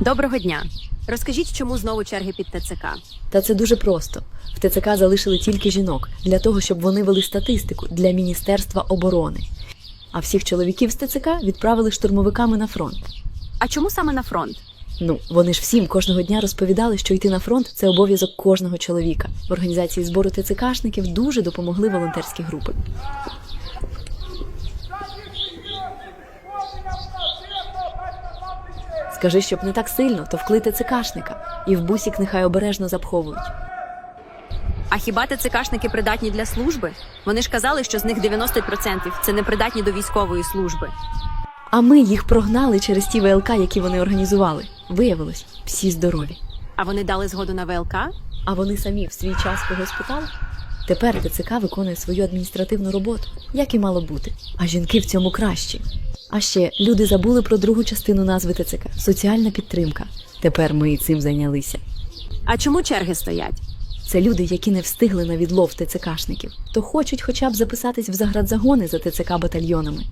Доброго дня. Розкажіть, чому знову черги під ТЦК? Та це дуже просто. В ТЦК залишили тільки жінок для того, щоб вони вели статистику для Міністерства оборони. А всіх чоловіків з ТЦК відправили штурмовиками на фронт. А чому саме на фронт? Ну, вони ж всім кожного дня розповідали, що йти на фронт це обов'язок кожного чоловіка. В організації збору ТЦКшників дуже допомогли волонтерські групи. Скажи, щоб не так сильно, то вкли ТЦКшника, і в бусік нехай обережно запховують. А хіба ТЦКшники придатні для служби? Вони ж казали, що з них 90% це не придатні до військової служби. А ми їх прогнали через ті ВЛК, які вони організували. Виявилось, всі здорові. А вони дали згоду на ВЛК? А вони самі в свій час когось питали? Тепер ТЦК виконує свою адміністративну роботу, як і мало бути. А жінки в цьому кращі. А ще люди забули про другу частину назви ТЦК соціальна підтримка. Тепер ми і цим зайнялися. А чому черги стоять? Це люди, які не встигли на відлов ТЦКшників, то хочуть хоча б записатись в заградзагони за ТЦК батальйонами.